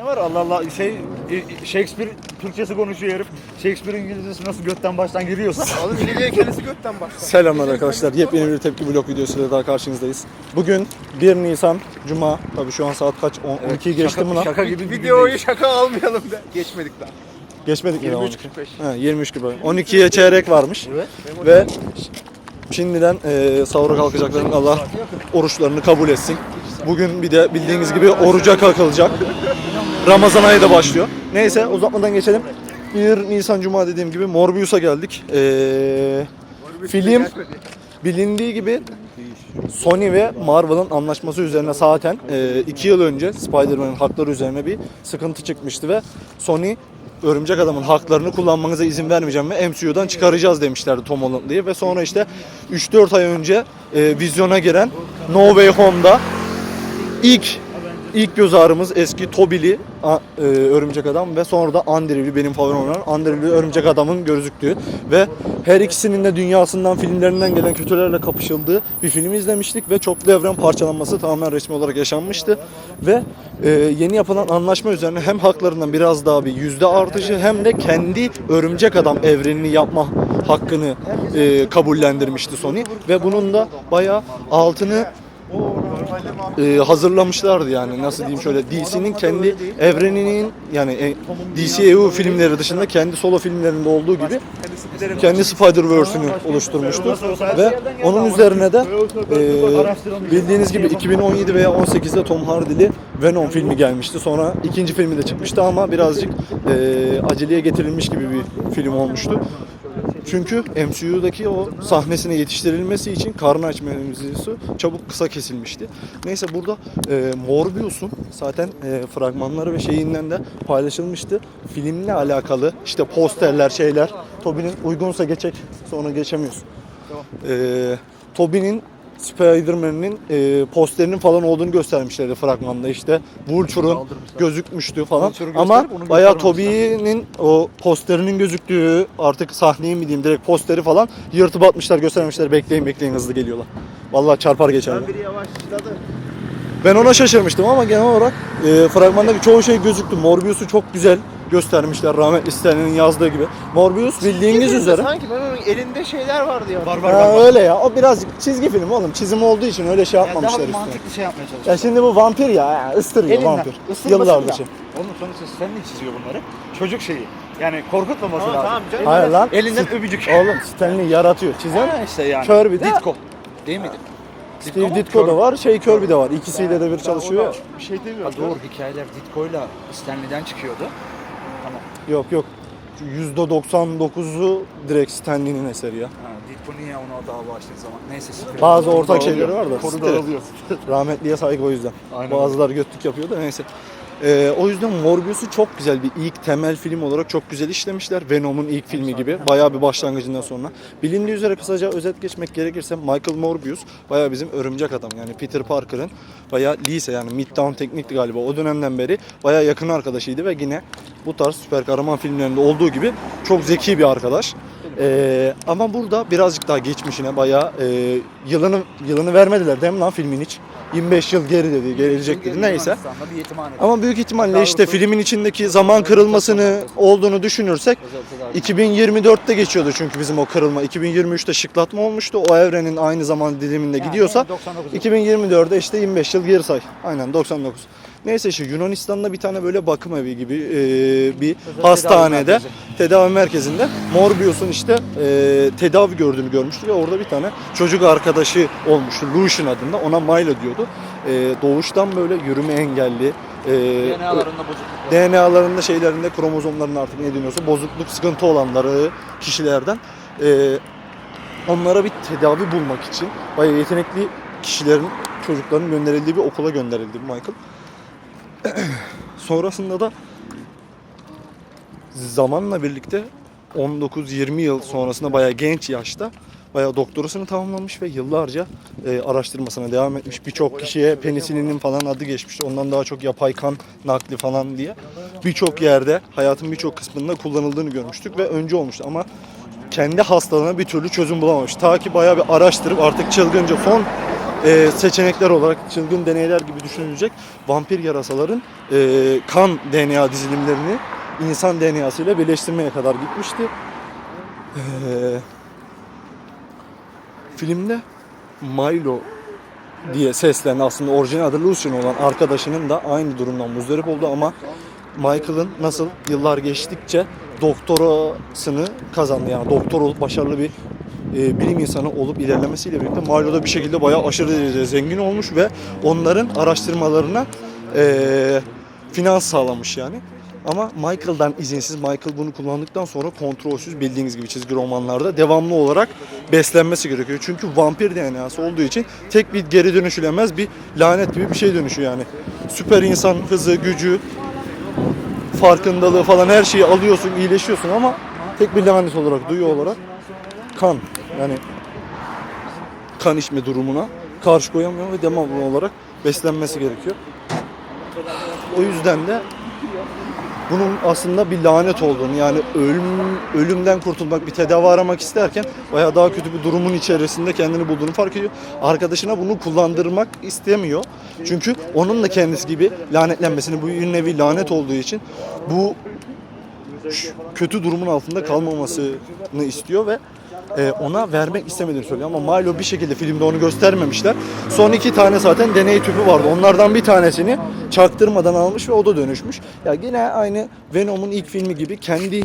Ne var Allah Allah şey e, Shakespeare Türkçesi konuşuyor herif. Shakespeare İngilizcesi nasıl götten baştan giriyorsa. Oğlum İngilizce kendisi götten başlar. Selamlar arkadaşlar. Yepyeni bir tepki blok videosuyla daha karşınızdayız. Bugün 1 Nisan Cuma. Tabii şu an saat kaç? 10, 12'yi geçti mi lan? Şaka gibi Videoyu şaka almayalım da. Geçmedik daha. Geçmedik mi? 23.45. He, 23 gibi. 12'ye çeyrek varmış. Evet. Ve şimdiden e, sahura kalkacakların Allah oruçlarını kabul etsin. Bugün bir de bildiğiniz gibi oruca kalkılacak. Ramazan ayı da başlıyor. Neyse uzatmadan geçelim. 1 Nisan Cuma dediğim gibi Morbius'a geldik. E, film bilindiği gibi Sony ve Marvel'ın anlaşması üzerine zaten 2 yıl önce Spider-Man'in hakları üzerine bir sıkıntı çıkmıştı ve Sony Örümcek Adam'ın haklarını kullanmanıza izin vermeyeceğim ve MCU'dan çıkaracağız demişlerdi Tom Holland diye ve sonra işte 3-4 ay önce e, vizyona giren No Way Home'da ilk ilk göz ağrımız eski Tobili e, Örümcek Adam ve sonra da Andrew'li benim favorim olan Andrew'li Örümcek Adam'ın gözüktüğü ve her ikisinin de dünyasından filmlerinden gelen kötülerle kapışıldığı bir film izlemiştik ve çoklu evren parçalanması tamamen resmi olarak yaşanmıştı ve e, yeni yapılan anlaşma üzerine hem haklarından biraz daha bir yüzde artışı hem de kendi Örümcek Adam evrenini yapma hakkını e, kabullendirmişti Sony ve bunun da bayağı altını e, hazırlamışlardı yani nasıl diyeyim şöyle DC'nin kendi evreninin yani e, DCEU filmleri dışında kendi solo filmlerinde olduğu gibi kendi Spider-Verse'ünü oluşturmuştu ve onun üzerine de e, bildiğiniz gibi 2017 veya 18'de Tom Hardy'li Venom filmi gelmişti. Sonra ikinci filmi de çıkmıştı ama birazcık e, aceleye getirilmiş gibi bir film olmuştu. Çünkü MCU'daki o sahnesine yetiştirilmesi için Carnage mevzusu çabuk kısa kesilmişti. Neyse burada e, Morbius'un zaten e, fragmanları ve şeyinden de paylaşılmıştı. Filmle alakalı işte posterler şeyler. Tobey'nin uygunsa geçecek sonra geçemiyoruz. E, Tobey'nin Spider-Man'in e, posterinin falan olduğunu göstermişlerdi fragmanda işte. Vulture'un gözükmüştü falan. Vulture'u Ama gösterip onu bayağı göstermemişler. Tobey'nin o posterinin gözüktüğü artık sahneyi mi diyeyim direkt posteri falan yırtıp atmışlar göstermişler bekleyin bekleyin hızlı geliyorlar. Vallahi çarpar geçer. Biri yavaşladı. Ben ona şaşırmıştım ama genel olarak e, fragmandaki çoğu şey gözüktü. Morbius'u çok güzel göstermişler rahmetli Stanley'nin yazdığı gibi. Morbius bildiğiniz Çizgi üzere. Sanki ben onun elinde şeyler vardı ya. Var var Ha, var. var. öyle ya. O birazcık çizgi film oğlum. Çizim olduğu için öyle şey Yani yapmamışlar daha bir üstüne. mantıklı şey yapmaya çalışıyor. Ya şimdi bu vampir ya, ya ısırıyor Elinden, vampir. ısırmasın Yıllardır da. şey. Onun sonuçta Stanley çiziyor bunları. Çocuk şeyi. Yani korkutmaması Tamam, lazım. tamam canım. Hayır lan. Elinden öpücük. Oğlum Stanley yaratıyor. Çizen Ha işte yani. Kirby. Ditko. Değil miydi? Steve Ditko da var, şey Kirby de var. İkisiyle de bir çalışıyor. ya. Bir şey Ha, demiyorum. doğru hikayeler Ditko'yla Stanley'den çıkıyordu. Yok yok. %99'u direkt Stanley'nin eseri ya. Ha, Ditko niye ona dava açtığı zaman? Neyse. siktir. Bazı ortak şeyleri var da. Konu siktir dağılıyor. Rahmetliye saygı o yüzden. Aynen Bazıları götlük yapıyor da neyse. Ee, o yüzden Morbius'u çok güzel bir ilk temel film olarak çok güzel işlemişler. Venom'un ilk filmi gibi. Bayağı bir başlangıcından sonra. Bilindiği üzere kısaca özet geçmek gerekirse Michael Morbius bayağı bizim örümcek adam. Yani Peter Parker'ın bayağı lise yani Midtown Teknik'ti galiba. O dönemden beri bayağı yakın arkadaşıydı ve yine bu tarz süper kahraman filmlerinde olduğu gibi çok zeki bir arkadaş. Ee, ama burada birazcık daha geçmişine bayağı e, yılını yılını vermediler değil mi lan filmin hiç? 25 yıl geri dedi, gelecek dedi. Neyse. Ama büyük ihtimalle işte filmin içindeki zaman kırılmasını olduğunu düşünürsek Özel tedavi. 2024'te geçiyordu çünkü bizim o kırılma. 2023'te şıklatma olmuştu. O evrenin aynı zaman diliminde gidiyorsa 99 yıl. 2024'de işte 25 yıl geri say. Aynen 99. Neyse işte Yunanistan'da bir tane böyle bakım evi gibi e, bir hastanede merkezi. tedavi merkezinde Morbius'un işte e, tedavi gördüğünü görmüştü ve orada bir tane çocuk arkadaşı olmuştu. Lucian adında ona Milo diyordu. E, doğuştan böyle yürüme engelli e, DNA'larında bozukluk. DNA'larında şeylerinde kromozomlarında artık ne deniyorsa bozukluk sıkıntı olanları kişilerden e, onlara bir tedavi bulmak için bayağı yetenekli kişilerin çocukların gönderildiği bir okula gönderildi Michael. Sonrasında da zamanla birlikte 19-20 yıl sonrasında bayağı genç yaşta bayağı doktorasını tamamlamış ve yıllarca e, araştırmasına devam etmiş. Birçok kişiye penisilinin falan adı geçmiş. Ondan daha çok yapay kan nakli falan diye. Birçok yerde hayatın birçok kısmında kullanıldığını görmüştük ve önce olmuştu ama kendi hastalığına bir türlü çözüm bulamamış. Ta ki bayağı bir araştırıp artık çılgınca son e, seçenekler olarak çılgın deneyler gibi düşünülecek vampir yarasaların e, kan DNA dizilimlerini insan DNA'sı ile birleştirmeye kadar gitmişti. E, filmde Milo diye seslenen aslında orijinal adı Lucian olan arkadaşının da aynı durumdan muzdarip oldu ama Michael'ın nasıl yıllar geçtikçe doktorasını kazandı yani doktor olup başarılı bir e, bilim insanı olup ilerlemesiyle birlikte Milo da bir şekilde bayağı aşırı derecede zengin olmuş ve onların araştırmalarına e, finans sağlamış yani. Ama Michael'dan izinsiz, Michael bunu kullandıktan sonra kontrolsüz bildiğiniz gibi çizgi romanlarda devamlı olarak beslenmesi gerekiyor. Çünkü vampir DNA'sı olduğu için tek bir geri dönüşülemez bir lanet gibi bir şey dönüşüyor yani. Süper insan hızı, gücü, farkındalığı falan her şeyi alıyorsun, iyileşiyorsun ama tek bir lanet olarak, duyu olarak kan yani kan içme durumuna karşı koyamıyor ve devamlı olarak beslenmesi gerekiyor. O yüzden de bunun aslında bir lanet olduğunu yani ölüm, ölümden kurtulmak bir tedavi aramak isterken bayağı daha kötü bir durumun içerisinde kendini bulduğunu fark ediyor. Arkadaşına bunu kullandırmak istemiyor. Çünkü onun da kendisi gibi lanetlenmesini bu bir nevi lanet olduğu için bu kötü durumun altında kalmamasını istiyor ve e, ona vermek istemediğini söylüyor. Ama Milo bir şekilde filmde onu göstermemişler. Son iki tane zaten deney tüpü vardı. Onlardan bir tanesini çaktırmadan almış ve o da dönüşmüş. Ya yine aynı Venom'un ilk filmi gibi kendi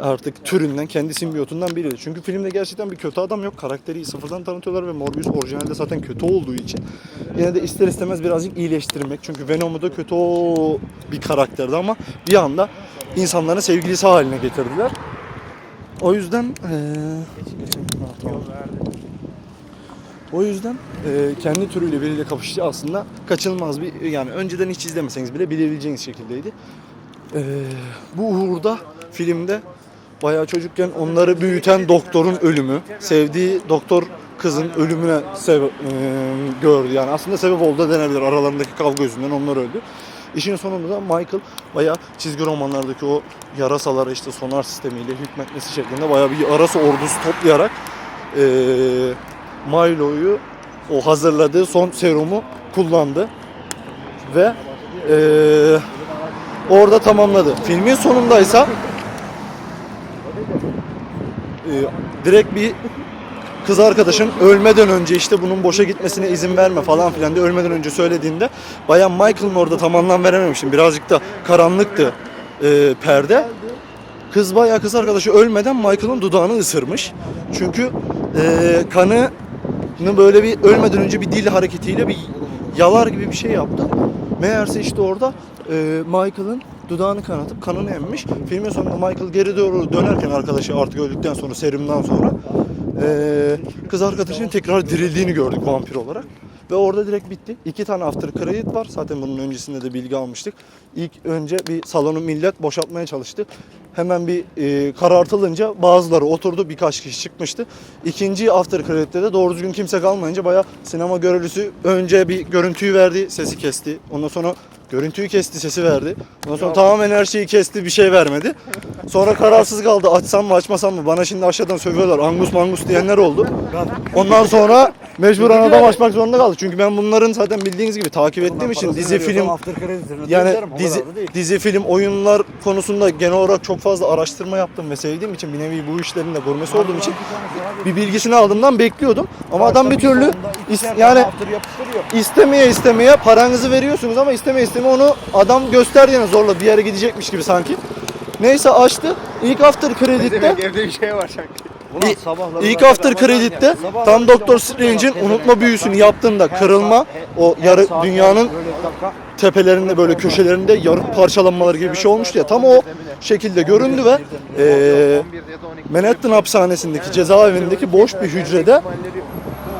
artık türünden, kendi simbiyotundan biri. Çünkü filmde gerçekten bir kötü adam yok. Karakteri sıfırdan tanıtıyorlar ve Morbius orijinalde zaten kötü olduğu için yine de ister istemez birazcık iyileştirmek. Çünkü Venom'u da kötü bir karakterdi ama bir anda insanların sevgilisi haline getirdiler. O yüzden. O yüzden kendi türüyle biriyle kapışıcı aslında kaçınılmaz bir yani önceden hiç izlemeseniz bile bilebileceğiniz şekildeydi. Bu uğurda filmde bayağı çocukken onları büyüten doktorun ölümü, sevdiği doktor kızın ölümüne sebep gördü. Yani aslında sebep oldu da denebilir. Aralarındaki kavga yüzünden onlar öldü. İşin sonunda da Michael bayağı çizgi romanlardaki o yarasalara işte sonar sistemiyle hükmetmesi şeklinde bayağı bir yarasa ordusu toplayarak eee Milo'yu o hazırladığı son serumu kullandı ve eee, orada tamamladı. Filmin sonundaysa eee, direkt bir kız arkadaşın ölmeden önce işte bunun boşa gitmesine izin verme falan filan diye ölmeden önce söylediğinde bayan Michael'ın orada tam anlam verememiştim. Birazcık da karanlıktı eee, perde. Kız bayağı kız arkadaşı ölmeden Michael'ın dudağını ısırmış. Çünkü eee kanı böyle bir ölmeden önce bir dil hareketiyle bir yalar gibi bir şey yaptı. Meğerse işte orada eee, Michael'ın dudağını kanatıp kanını emmiş. Filmin sonunda Michael geri doğru dönerken arkadaşı artık öldükten sonra serumdan sonra eee, kız arkadaşının tekrar dirildiğini gördük vampir olarak. Ve orada direkt bitti. İki tane after credit var. Zaten bunun öncesinde de bilgi almıştık. İlk önce bir salonu millet boşaltmaya çalıştı. Hemen bir e, karartılınca bazıları oturdu. Birkaç kişi çıkmıştı. İkinci after credit'te de doğru düzgün kimse kalmayınca bayağı sinema görevlisi önce bir görüntüyü verdi, sesi kesti. Ondan sonra görüntüyü kesti, sesi verdi. Ondan sonra tamamen her şeyi kesti, bir şey vermedi. Sonra kararsız kaldı. Açsam mı açmasam mı? Bana şimdi aşağıdan sövüyorlar. Angus mangus diyenler oldu. Ondan sonra mecburen adam açmak zorunda kaldı. Çünkü ben bunların zaten bildiğiniz gibi takip ettiğim için dizi, film, yani dizi, dizi, film, oyunlar konusunda genel olarak çok fazla araştırma yaptım ve sevdiğim için bir nevi bu işlerin de gurmesi olduğum için bir bilgisini aldığımdan bekliyordum. Ama adam bir türlü is- yani istemeye istemeye paranızı veriyorsunuz ama istemeye istemeye onu adam gösterdiğine zorla bir yere gidecekmiş gibi sanki. Neyse açtı. İlk after kreditte Demek evde bir şey var sanki. İ- İlk after kreditte tam Doktor Strange'in unutma büyüsünü yaptığında kırılma o yarı dünyanın tepelerinde böyle köşelerinde yarık parçalanmaları gibi bir şey olmuştu ya. Tam o şekilde göründü ve eee Manhattan hapishanesindeki cezaevindeki boş bir hücrede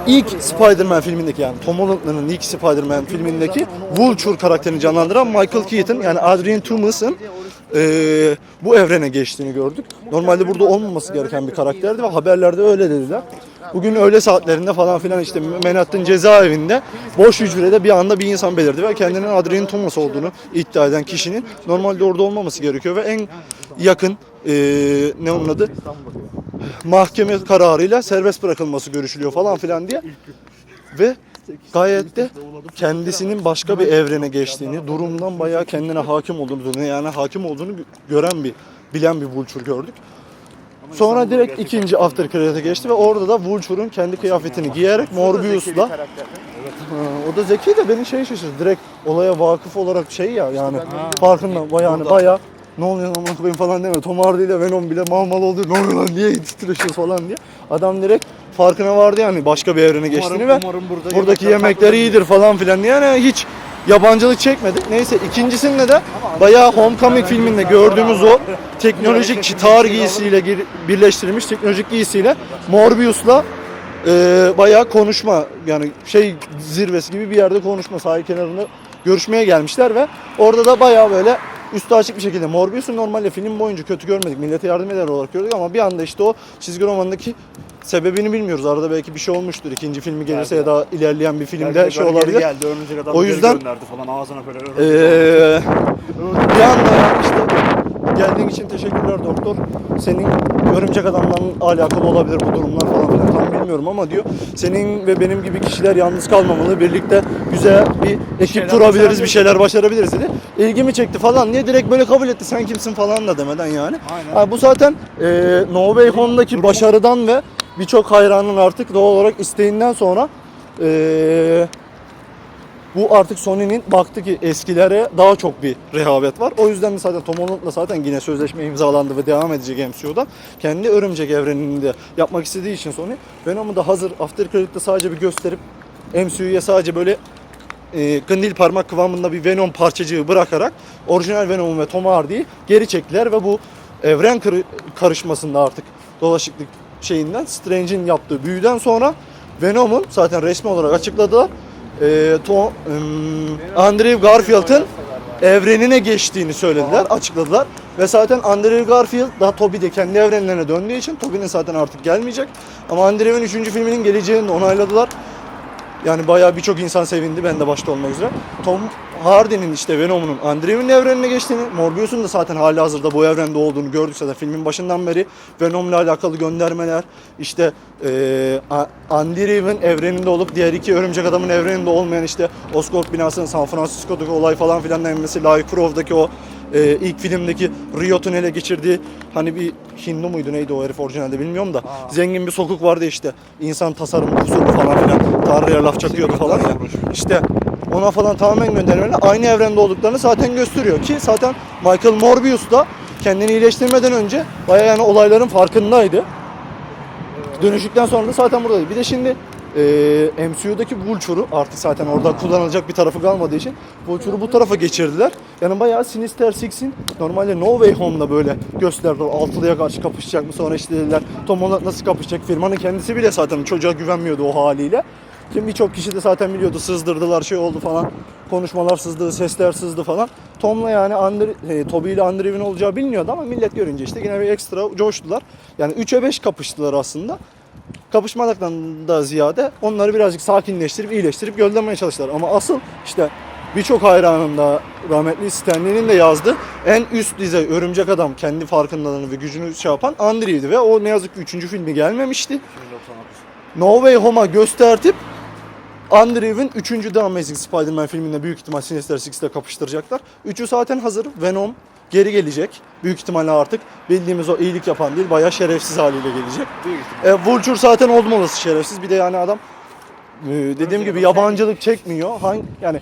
ilk Spider-Man filmindeki yani Tom Holland'ın ilk Spider-Man filmindeki Vulture karakterini canlandıran Michael Keaton yani Adrian Thomas'ın eee, bu evrene geçtiğini gördük. Normalde burada olmaması gereken bir karakterdi ve haberlerde öyle dediler. Bugün öğle saatlerinde falan filan işte Manhattan cezaevinde boş hücrede bir anda bir insan belirdi ve kendinin Adrian Thomas olduğunu iddia eden kişinin normalde orada olmaması gerekiyor ve en yakın eee, ne onun adı mahkeme kararıyla serbest bırakılması görüşülüyor falan filan diye ve gayet de kendisinin başka bir evrene geçtiğini, durumdan bayağı kendine hakim olduğunu, yani hakim olduğunu gören bir, bilen bir Vulture gördük. Sonra direkt ikinci After Credit'e geçti ve orada da Vulture'un kendi kıyafetini giyerek Morbius'la o da zeki de beni şey şaşırdı. Direkt olaya vakıf olarak şey ya yani farkında baya yani baya ne oluyor lan koyayım falan deme. Tom Hardy ile Venom bile mal mal oldu. Ne oluyor lan niye titriyorsunuz falan diye. Adam direkt farkına vardı yani başka bir evrene geçtiğini ve umarım burada buradaki yemekler yemekler iyidir falan filan diye. Yani hiç yabancılık çekmedik. Neyse ikincisinde de bayağı Homecoming filminde gördüğümüz o teknolojik çitar giysiyle gir- birleştirilmiş teknolojik giysiyle Morbius'la e, bayağı konuşma yani şey zirvesi gibi bir yerde konuşma sahil kenarında görüşmeye gelmişler ve orada da bayağı böyle üstü açık bir şekilde Morbius'u normalde film boyunca kötü görmedik. Millete yardım eder olarak gördük ama bir anda işte o çizgi romandaki sebebini bilmiyoruz. Arada belki bir şey olmuştur. İkinci filmi gelirse ya da ilerleyen bir filmde şey olabilir. Geldi, örümcek adam O geri yüzden- gönderdi falan ağzına böyle. Ee, bir anda işte geldiğin için teşekkürler doktor. Senin örümcek adamla alakalı olabilir bu durumlar falan filan tam bilmiyorum ama diyor. Senin ve benim gibi kişiler yalnız kalmamalı. Birlikte güzel bir ekip şeyler kurabiliriz, bir başarabiliriz. şeyler başarabiliriz dedi. İlgimi çekti falan diye direkt böyle kabul etti. Sen kimsin falan da demeden yani. Aynen. Ha, bu zaten e, No Way Home'daki başarıdan ve birçok hayranın artık doğal olarak isteğinden sonra e, bu artık Sony'nin baktı ki eskilere daha çok bir rehavet var. O yüzden de zaten Tom Holland'la zaten yine sözleşme imzalandı ve devam edecek MCU'da. Kendi örümcek evrenini de yapmak istediği için Sony Venom'u da hazır After Credit'te sadece bir gösterip MCU'ya sadece böyle e, kandil parmak kıvamında bir Venom parçacığı bırakarak orijinal Venom'u ve Tom Hardy'yi geri çektiler ve bu evren karışmasında artık dolaşıklık şeyinden Strange'in yaptığı büyüden sonra Venom'un zaten resmi olarak açıkladılar. E, Tom, ım, Andrew Garfield'ın evrenine geçtiğini söylediler, açıkladılar. Ve zaten Andrew Garfield daha Tobey de kendi evrenlerine döndüğü için Tobey'nin zaten artık gelmeyecek. Ama Andrew'in 3. filminin geleceğini de onayladılar. Yani bayağı birçok insan sevindi ben de başta olmak üzere. Tom Hardy'nin işte Venom'un Andrew'in evrenine geçtiğini, Morbius'un da zaten hali hazırda bu evrende olduğunu gördük zaten filmin başından beri. Venom'la alakalı göndermeler, işte eee A- Andrew'in evreninde olup diğer iki örümcek adamın evreninde olmayan işte Oscorp binasının San Francisco'daki olay falan filan denmesi, Lara Croft'daki o eee, ilk filmdeki Riot'un ele geçirdiği hani bir Hindu muydu neydi o herif orijinalde bilmiyorum da zengin bir sokuk vardı işte insan tasarımı kusurlu falan filan Tanrı'ya laf çakıyordu falan ya işte ona falan tamamen göndermeler aynı evrende olduklarını zaten gösteriyor ki zaten Michael Morbius da kendini iyileştirmeden önce bayağı yani olayların farkındaydı. Dönüştükten sonra da zaten buradaydı. Bir de şimdi e, MCU'daki Vulture'u artık zaten orada kullanılacak bir tarafı kalmadığı için Vulture'u bu tarafa geçirdiler. Yani bayağı Sinister Six'in normalde No Way Home'da böyle gösterdiler. Altılıya karşı kapışacak mı sonra işte dediler Tom Holland nasıl kapışacak? Firmanın kendisi bile zaten çocuğa güvenmiyordu o haliyle. Şimdi birçok kişi de zaten biliyordu sızdırdılar şey oldu falan. Konuşmalar sızdı, sesler sızdı falan. Tom'la yani Andre, e, Toby ile Andrew'in olacağı biliniyordu ama millet görünce işte yine bir ekstra coştular. Yani 3'e 5 kapıştılar aslında kapışmalardan da ziyade onları birazcık sakinleştirip iyileştirip göndermeye çalıştılar. Ama asıl işte birçok hayranın da rahmetli Stanley'nin de yazdı. En üst düzey örümcek adam kendi farkındalığını ve gücünü şey yapan Andrew'di ve o ne yazık ki 3. filmi gelmemişti. No Way Home'a göstertip Andrew'in 3. The Amazing Spider-Man filminde büyük ihtimal Sinister Six'le kapıştıracaklar. Üçü zaten hazır. Venom geri gelecek. Büyük ihtimalle artık bildiğimiz o iyilik yapan değil bayağı şerefsiz haliyle gelecek. Büyük. E, Vulture zaten olmalısı şerefsiz. Bir de yani adam e, dediğim gibi yabancılık çekmiyor. Hangi yani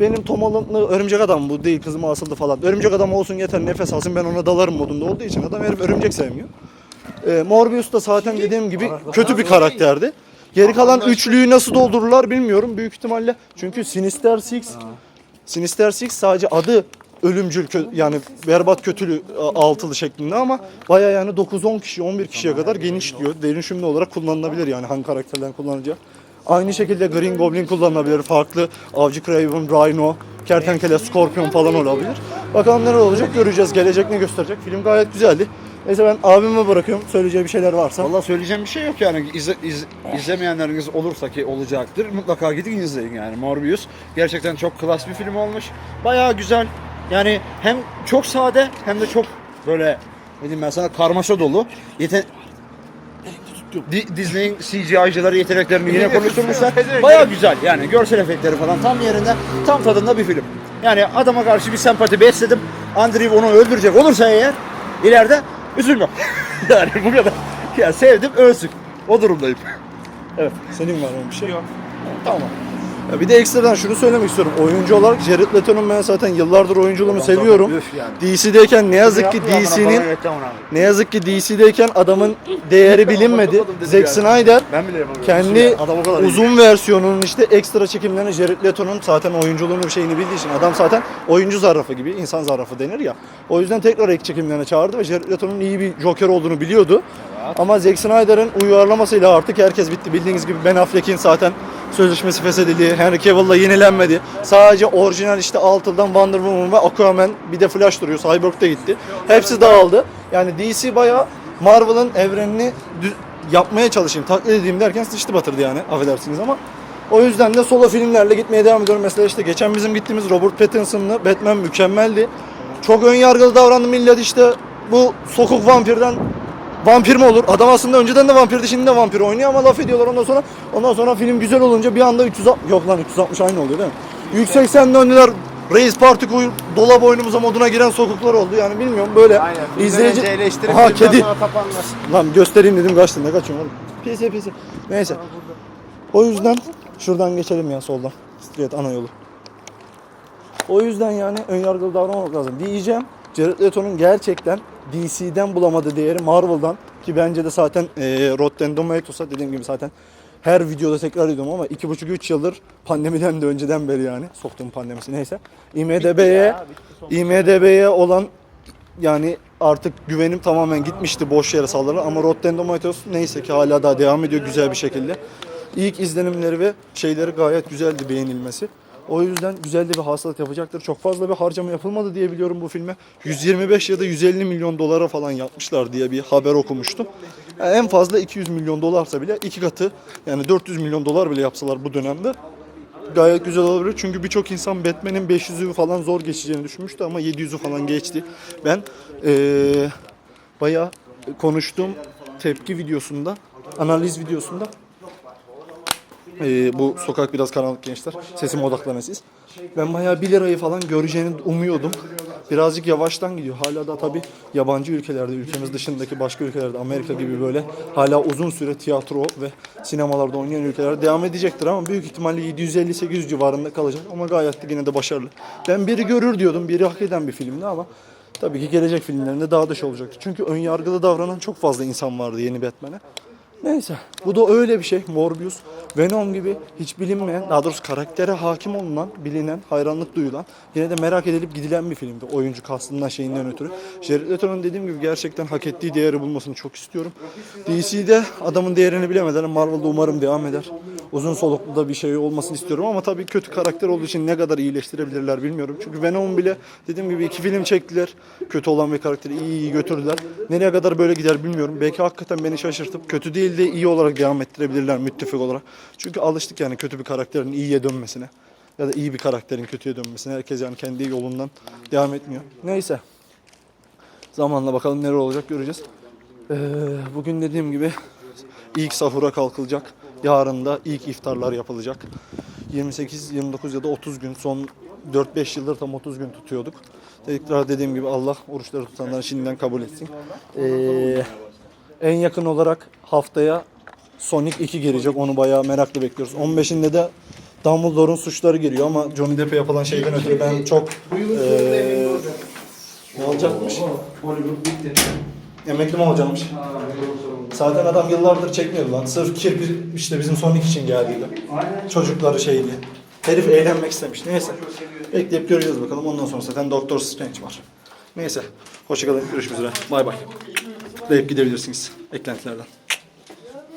benim Tom Holland'lı örümcek adam bu değil kızıma asıldı falan. Örümcek adam olsun yeter nefes alsın ben ona dalarım modunda olduğu için adam herif örümcek sevmiyor. E, Morbius da zaten dediğim gibi kötü bir karakterdi. Geri kalan üçlüyü nasıl doldururlar bilmiyorum. Büyük ihtimalle çünkü Sinister Six Sinister Six sadece adı ölümcül yani berbat kötülü altılı şeklinde ama baya yani 9-10 kişi 11 kişiye kadar genişliyor. Dönüşümlü olarak kullanılabilir yani hangi karakterden kullanacak. Aynı şekilde Green Goblin kullanılabilir. Farklı Avcı Kraven, Rhino, Kertenkele, Scorpion falan olabilir. Bakalım neler olacak göreceğiz. Gelecek ne gösterecek. Film gayet güzeldi. Neyse ben abime bırakıyorum. Söyleyeceği bir şeyler varsa. Valla söyleyeceğim bir şey yok yani İzle, iz, izlemeyenleriniz olursa ki olacaktır mutlaka gidin izleyin yani Morbius gerçekten çok klas bir film olmuş bayağı güzel yani hem çok sade hem de çok böyle ne diyeyim ben sana karmaşa dolu Yeten Di- Disney'in CGI'cıları yeteneklerini yine konuşturmuşlar. Baya güzel yani görsel efektleri falan tam yerinde, tam tadında bir film. Yani adama karşı bir sempati besledim. Andrew onu öldürecek olursa eğer ileride üzülmem. yani bu kadar. Ya sevdim ölsün. O durumdayım. Evet. Senin var mı bir şey? Yok. Tamam. Ya bir de ekstradan şunu söylemek istiyorum. Oyuncu olarak Jared Leto'nun ben zaten yıllardır oyunculuğunu seviyorum. Üf yani. DC'deyken ne yazık ki DC'nin ne yazık ki DC'deyken adamın değeri bilinmedi. Zack Snyder Ben bile yapamıyorum. kendi Adam o kadar iyi. uzun versiyonunun işte ekstra çekimlerini Jared Leto'nun zaten oyunculuğunu şeyini bildiği için adam zaten oyuncu zarrafı gibi insan zarrafı denir ya. O yüzden tekrar ek çekimlerine çağırdı ve Jared Leto'nun iyi bir Joker olduğunu biliyordu. Ama Zack Snyder'ın uyarlamasıyla artık herkes bitti. Bildiğiniz gibi Ben Affleck'in zaten sözleşmesi feshedildi. Henry Cavill'la yenilenmedi. Sadece orijinal işte Altıl'dan Wonder Woman ve Aquaman bir de Flash duruyor. Cyborg da gitti. Hepsi dağıldı. Yani DC bayağı Marvel'ın evrenini yapmaya çalışayım, taklit edeyim derken sıçtı batırdı yani affedersiniz ama. O yüzden de solo filmlerle gitmeye devam ediyorum. Mesela işte geçen bizim gittiğimiz Robert Pattinson'lı Batman mükemmeldi. Çok ön yargılı davrandı millet işte bu sokuk vampirden vampir mi olur? Adam aslında önceden de vampirdi şimdi de vampir oynuyor ama laf ediyorlar ondan sonra ondan sonra film güzel olunca bir anda 360 yok lan 360 aynı oluyor değil mi? Yüksek sen döndüler Reis Parti koy dolap oyunumuza moduna giren sokuklar oldu yani bilmiyorum böyle Aynen. Filmden izleyici önce eleştirip Aha kedi sonra. Lan göstereyim dedim kaçtın ne kaçıyorsun oğlum? Pisi pisi. Neyse. O yüzden şuradan geçelim ya soldan. Straight ana yolu. O yüzden yani önyargılı davranmamak lazım. Diyeceğim Jared Leto'nun gerçekten DC'den bulamadığı değeri Marvel'dan ki bence de zaten e, Rotten Tomatoes'a dediğim gibi zaten her videoda tekrar ediyorum ama 2,5-3 yıldır pandemiden de önceden beri yani soktuğum pandemisi neyse. IMDB'ye IMDB'ye olan yani artık güvenim tamamen gitmişti boş yere saldırılar ama Rotten Tomatoes neyse ki hala daha devam ediyor güzel bir şekilde. İlk izlenimleri ve şeyleri gayet güzeldi beğenilmesi. O yüzden güzel de bir hasılat yapacaktır. Çok fazla bir harcama yapılmadı diye biliyorum bu filme. 125 ya da 150 milyon dolara falan yapmışlar diye bir haber okumuştum. Yani en fazla 200 milyon dolarsa bile iki katı yani 400 milyon dolar bile yapsalar bu dönemde gayet güzel olabilir. Çünkü birçok insan Batman'in 500'ü falan zor geçeceğini düşünmüştü ama 700'ü falan geçti. Ben eee bayağı konuştuğum tepki videosunda, analiz videosunda eee, bu sokak biraz karanlık gençler. Sesime odaklanın. Ben bayağı 1 lirayı falan göreceğini umuyordum. Birazcık yavaştan gidiyor. Hala da tabii yabancı ülkelerde, ülkemiz dışındaki başka ülkelerde, Amerika gibi böyle hala uzun süre tiyatro ve sinemalarda oynayan ülkeler devam edecektir ama büyük ihtimalle 750-800 civarında kalacak ama gayet de yine de başarılı. Ben biri görür diyordum, biri hak eden bir filmdi ama tabii ki gelecek filmlerinde daha da şey olacaktır. Çünkü ön yargılı davranan çok fazla insan vardı yeni Batman'e. Neyse bu da öyle bir şey. Morbius, Venom gibi hiç bilinmeyen, daha doğrusu karaktere hakim olunan, bilinen, hayranlık duyulan, yine de merak edilip gidilen bir filmdi. Oyuncu kastından şeyinden ötürü. Jared Leto'nun dediğim gibi gerçekten hak ettiği değeri bulmasını çok istiyorum. DC'de adamın değerini bilemeden Marvel'da umarım devam eder. Uzun soluklu da bir şey olmasını istiyorum ama tabii kötü karakter olduğu için ne kadar iyileştirebilirler bilmiyorum. Çünkü Venom bile dediğim gibi iki film çektiler. Kötü olan bir karakteri iyi iyi götürdüler. Nereye kadar böyle gider bilmiyorum. Belki hakikaten beni şaşırtıp kötü değil de iyi olarak devam ettirebilirler müttefik olarak. Çünkü alıştık yani kötü bir karakterin iyiye dönmesine. Ya da iyi bir karakterin kötüye dönmesine. Herkes yani kendi yolundan devam etmiyor. Neyse. Zamanla bakalım neler olacak göreceğiz. Ee, bugün dediğim gibi ilk sahura kalkılacak. Yarın da ilk iftarlar yapılacak. 28, 29 ya da 30 gün son 4-5 yıldır tam 30 gün tutuyorduk. Tekrar dediğim gibi Allah oruçları tutanları şimdiden kabul etsin. Ee, en yakın olarak haftaya Sonic 2 gelecek. Onu bayağı merakla bekliyoruz. 15'inde de Dumbledore'un suçları geliyor ama Johnny Depp'e yapılan şeyden ötürü ben çok ne olacakmış? Emekli mi olacakmış? Zaten adam yıllardır çekmiyordu lan. Sırf kirpi işte bizim Sonic için geldiydi. Çocukları şeydi. Herif eğlenmek istemiş. Neyse. Bekleyip göreceğiz bakalım. Ondan sonra zaten Doctor Strange var. Neyse. Hoşçakalın. Görüşmek üzere. Bay bay. Tıklayıp gidebilirsiniz eklentilerden.